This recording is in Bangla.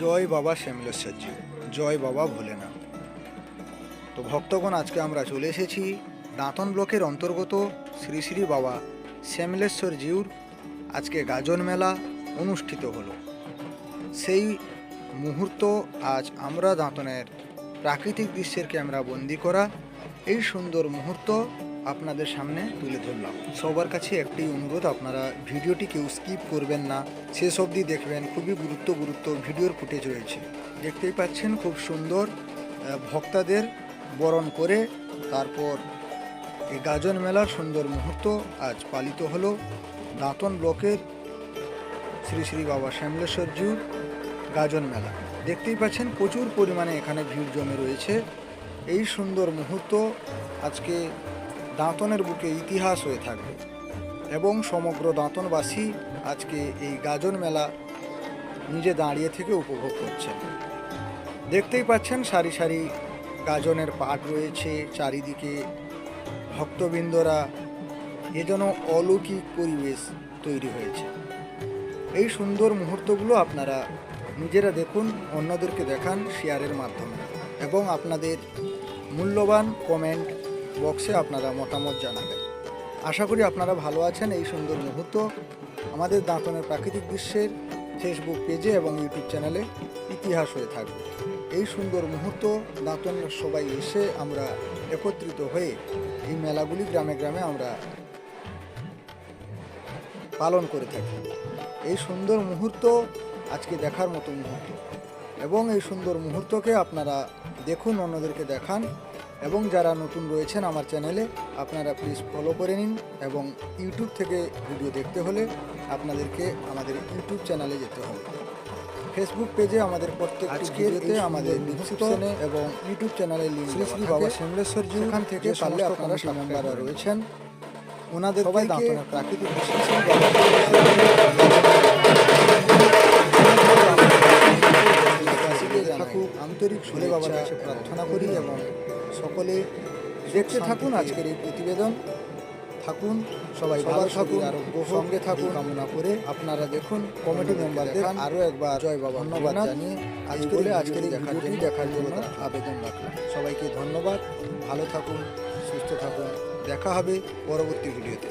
জয় বাবা শ্যামলেশ্বরজি জয় বাবা ভোলেনাথ। তো ভক্তগণ, আজকে আমরা চলে এসেছি দাঁতন ব্লকের অন্তর্গত শ্রী শ্রী বাবা শ্যামলেশ্বর জিউর আজকে গাজন মেলা অনুষ্ঠিত হলো। সেই মুহূর্ত আজ আমরা দাঁতনের প্রাকৃতিক দৃশ্যের ক্যামেরা বন্দি করা, এই সুন্দর মুহূর্ত আপনাদের সামনে তুলে ধরলাম। সবার কাছে একটি অনুরোধ, আপনারা ভিডিওটি কেউ স্কিপ করবেন না, শেষ অবধি দেখবেন, খুবই গুরুত্ব গুরুত্ব ভিডিওর ফুটেজ রয়েছে। দেখতেই পাচ্ছেন খুব সুন্দর ভক্তাদের বরণ করে তারপর এই গাজন মেলার সুন্দর মুহূর্ত আজ পালিত হলো। দাঁতন ব্লকের শ্রী শ্রী বাবা শ্যামলেশ্বর জিউর গাজন মেলা। দেখতেই পাচ্ছেন প্রচুর পরিমাণে এখানে ভিড় জমে রয়েছে। এই সুন্দর মুহূর্ত আজকে দাঁতনের বুকে ইতিহাস হয়ে থাকবে। এবং সমগ্র দাঁতনবাসী আজকে এই গাজন মেলা নিজে দাঁড়িয়ে থেকে উপভোগ করছেন। দেখতেই পাচ্ছেন সারি সারি গাজনের পাট রয়েছে, চারিদিকে ভক্তবৃন্দরা এ যেন অলৌকিক পরিবেশ তৈরি হয়েছে। এই সুন্দর মুহূর্তগুলো আপনারা নিজেরা দেখুন, অন্যদেরকে দেখান শেয়ারের মাধ্যমে। এবং আপনাদের মূল্যবান কমেন্ট বক্সে আপনারা মতামত জানাবেন। আশা করি আপনারা ভালো আছেন এই সুন্দর মুহূর্ত আমাদের দাঁতনের প্রাকৃতিক দৃশ্যের ফেসবুক পেজে এবং ইউটিউব চ্যানেলে ইতিহাস হয়ে থাকবে। এই সুন্দর মুহূর্ত দাঁতনের সবাই এসে আমরা একত্রিত হয়ে এই মেলাগুলি গ্রামে গ্রামে আমরা পালন করে থাকি। এই সুন্দর মুহূর্ত আজকে দেখার মতো মুহূর্ত। এবং এই সুন্দর মুহূর্তকে আপনারা দেখুন, অন্যদেরকে দেখান। এবং যারা নতুন রয়েছেন আমার চ্যানেলে আপনারা প্লিজ ফলো করে নিন এবং ইউটিউব থেকে ভিডিও দেখতে হলে আপনাদেরকে আমাদের ইউটিউব চ্যানেলে যেতে হবে। ফেসবুক পেজে আমাদের প্রত্যেক ভিডিওতে আমাদের ডিসক্রিপশনে এবং ইউটিউব চ্যানেলে লিঙ্ক শ্রী শ্রী বাবা শ্যামলেশ্বর জি সেখান থেকে পারলে আপনারা মেম্বাররা রয়েছেন ওনাদের সবাই প্রাকৃতিক আন্তরিক সুরে বাবার কাছে প্রার্থনা করি এবং সকলে দেখতে থাকুন আজকের এই প্রতিবেদন। থাকুন সবাই ভালো থাকুন আর সঙ্গে থাকুন। কামনা করে আপনারা দেখুন কমিটি মেম্বারদের আরও একবার জয় বাবা ধন্যবাদ জানিয়ে আজকের বলে আজকের এই ভিডিওটি দেখার জন্য আবেদন রাখলাম। সবাইকে ধন্যবাদ ভালো থাকুন সুস্থ থাকুন। দেখা হবে পরবর্তী ভিডিওতে।